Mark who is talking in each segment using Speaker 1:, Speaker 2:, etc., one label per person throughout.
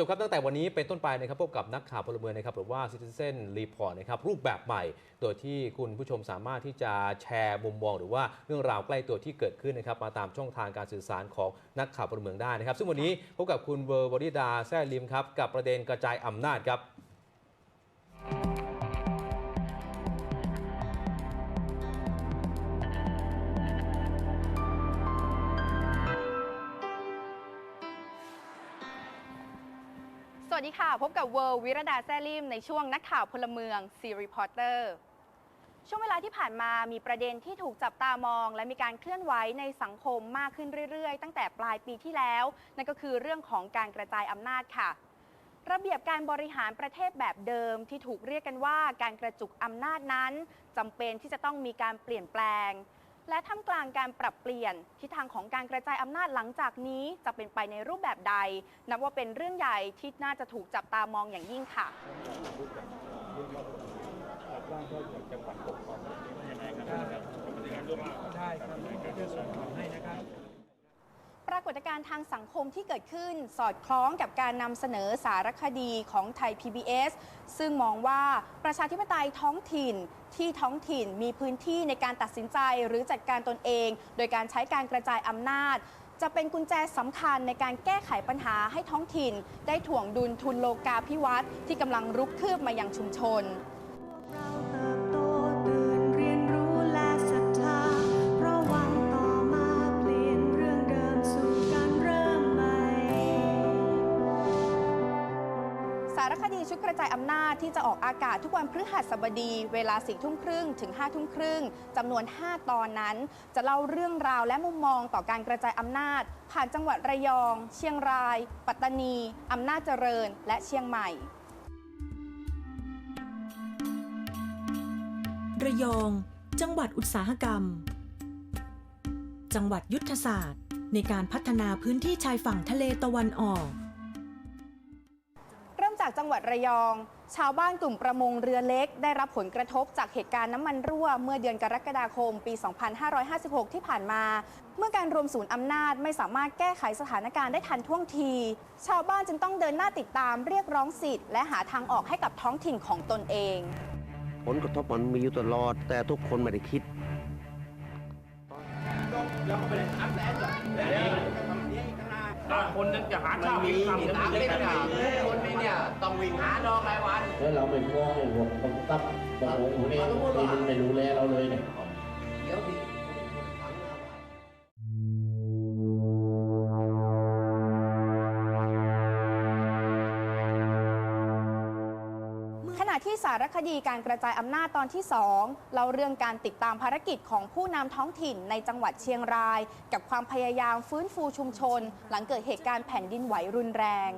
Speaker 1: จบครับตั้งแต่วันนี้เป็นต้นไปนะครับพบกับนักข่าวพลเมืองนะครับหรือว่า Citizen Report นะครับรูปแบบใหม่ โดยที่คุณผู้ชมสามารถที่จะแชร์มุมมอง หรือว่าเรื่องราวใกล้ตัวที่เกิดขึ้นนะครับมาตามช่องทางการสื่อสารของนักข่าวพลเมืองได้นะครับ ซึ่งวันนี้พบกับคุณเวอร์วริดาแซ่ลิมครับกับประเด็นกระจายอำนาจครับ
Speaker 2: สวัสดีค่ะ พบกับเวิร์วิรดาแซลิมในช่วงนักข่าวพลเมืองซีรีพอร์เตอร์ช่วงเวลาที่ผ่านมามีประเด็นที่ถูกจับตามอง และมีการเคลื่อนไหวในสังคมมากขึ้นเรื่อยๆ ตั้งแต่ปลายปีที่แล้ว นั่นก็คือเรื่องของการกระจายอำนาจค่ะ ระเบียบการบริหารประเทศแบบเดิมที่ถูกเรียกกันว่าการกระจุกอำนาจนั้นจำเป็นที่จะต้องมีการเปลี่ยนแปลง และท่ามกลางการปรับเปลี่ยนทิศทางของการกระจายอำนาจหลังจากนี้จะเป็นไปในรูปแบบใด นับว่าเป็นเรื่องใหญ่ที่น่าจะถูกจับตามองอย่างยิ่งค่ะ
Speaker 3: ได้ครับเพื่อส่งให้นะครับ
Speaker 2: ปรากฏการณ์ทางสังคมที่เกิดขึ้น สอดคล้องกับการนำเสนอสารคดีของไทย PBS ซึ่งมองว่าประชาธิปไตยท้องถิ่นที่ท้องถิ่นมีพื้นที่ในการตัดสินใจหรือจัดการตนเอง โดยการใช้การกระจายอำนาจ จะเป็นกุญแจสำคัญในการแก้ไขปัญหาให้ท้องถิ่น ได้ถ่วงดุลทุนโลกาภิวัตน์ที่กำลังรุกคืบมายังชุมชน
Speaker 4: ดี
Speaker 2: ชุดกระจายอำนาจที่จะออกอากาศทุกวันพฤหัสบดีเวลาสี่ทุ่มครึ่งถึง5้าทุ่มครึ่งจำนวน 5 ตอนนั้น จะเล่าเรื่องราวและมุมมองต่อการกระจายอำนาจ ผ่านจังหวัดระยอง เชียงราย ปัตตานีอำนาจเจริญ และเชียงใหม่
Speaker 5: ระยอง จังหวัดอุตสาหกรรม จังหวัดยุทธศาสตร์ ในการพัฒนาพื้นที่ชายฝั่งทะเลตะวันออก
Speaker 2: จากจังหวัดระยอง ชาวบ้านกลุ่มประมงเรือเล็ก ได้รับผลกระทบจากเหตุการณ์น้ำมันรั่ว เมื่อเดือนกรกฎาคม ปี 2556 ที่ผ่านมา เมื่อการรวมศูนย์อำนาจไม่สามารถแก้ไขสถานการณ์ได้ทันท่วงที ชาวบ้านจึงต้องเดินหน้าติดตามเรียกร้องสิทธิ์และหาทางออกให้กับท้องถิ่นของตนเอง
Speaker 6: ผลกระทบมันมีอยู่ตลอด แต่ทุกคนไม่ได้คิด
Speaker 7: คนนั้นจะหาข้าวกินคำจะไม่ได้ขนาด
Speaker 8: คนนี้เนี่ยต้องวิ่งหาดอกรายวัน
Speaker 9: แล้วเราไม่ฟ้องเลยบอกบังคับบอกโอ้โหนี่นี่มันไม่ดูแลเราเลยเนี่ย
Speaker 8: เดี๋ยวพี่
Speaker 2: ที่สารคดีการกระจายอำนาจตอนที่ 2 เราเรื่องการติดตามภารกิจของผู้นำท้องถิ่นในจังหวัดเชียงราย กับความพยายามฟื้นฟูชุมชน หลังเกิดเหตุการณ์แผ่นดินไหวรุนแรง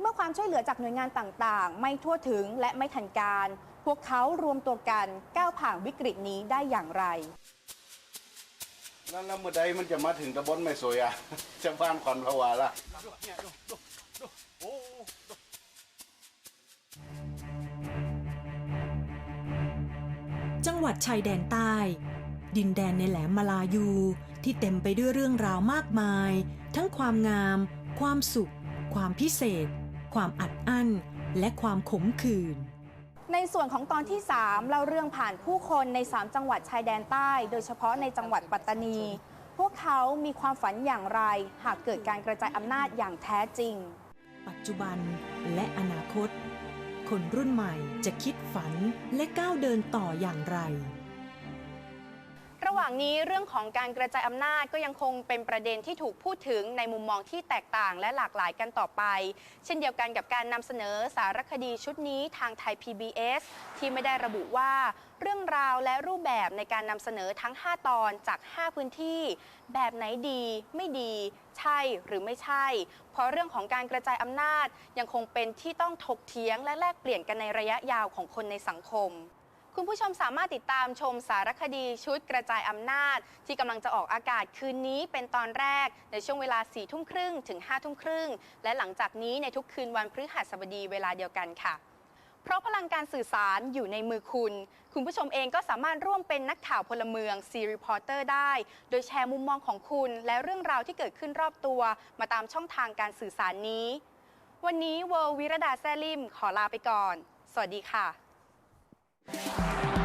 Speaker 2: เมื่อความช่วยเหลือจากหน่วยงานต่างๆ ไม่ทั่วถึงและไม่ทันการ พวกเขารวมตัวกันก้าวผ่านวิกฤตนี้ได้อย่างไร
Speaker 10: แล้วแล้วเมื่อใดมันจะมาถึงตะบนไม่สวยอะจะบ้านขอนพวาล่ะ
Speaker 5: จังหวัดชายแดนใต้ ดินแดนในแหลมมาลายูที่เต็มไปด้วยเรื่องราวมากมาย ทั้งความงาม ความสุข ความพิเศษ ความอัดอั้น และความขมขื่น
Speaker 2: ในส่วนของตอนที่ 3 เราเรื่องผ่านผู้คนใน 3 จังหวัดชายแดนใต้ โดยเฉพาะในจังหวัดปัตตานี พวกเขามีความฝันอย่างไร หากเกิดการกระจายอำนาจอย่างแท้จริง
Speaker 5: ปัจจุบันและอนาคต คนรุ่นใหม่จะคิดฝันและก้าวเดินต่ออย่างไร
Speaker 2: ระหว่างนี้เรื่องของการกระจายอำนาจก็ยังคงเป็นประเด็นที่ถูกพูดถึงในมุมมองที่แตกต่างและหลากหลายกันต่อไป เช่นเดียวกันกับการนำเสนอสารคดีชุดนี้ทางไทย PBS ที่ไม่ได้ระบุว่าเรื่องราวและรูปแบบในการนำเสนอทั้ง 5 ตอนจาก 5 พื้นที่ แบบไหนดีไม่ดี ใช่หรือไม่ใช่ เพราะเรื่องของการกระจายอำนาจยังคงเป็นที่ต้องถกเถียงและแลกเปลี่ยนกันในระยะยาวของคนในสังคม คุณผู้ชมสามารถติดตามชมสารคดีชุดกระจายอำนาจ ที่กำลังจะออกอากาศคืนนี้เป็นตอนแรกในช่วงเวลา4ี่ทุ่มครึ่งถึง5้าทุ่มครึ่ง และหลังจากนี้ในทุกคืนวันพฤหัสบดีเวลาเดียวกันค่ะ เพราะพลังการสื่อสารอยู่ในมือคุณ คุณผู้ชมเองก็สามารถร่วมเป็นนักข่าวพลเมืองซีรีพอร์เตอร์ได้ โดยแชร์มุมมองของคุณ และเรื่องราวที่เกิดขึ้นรอบตัว มาตามช่องทางการสื่อสารนี้ วันนี้เวอร์วิรดาแซลิมขอลาไปก่อน สวัสดีค่ะ Yeah.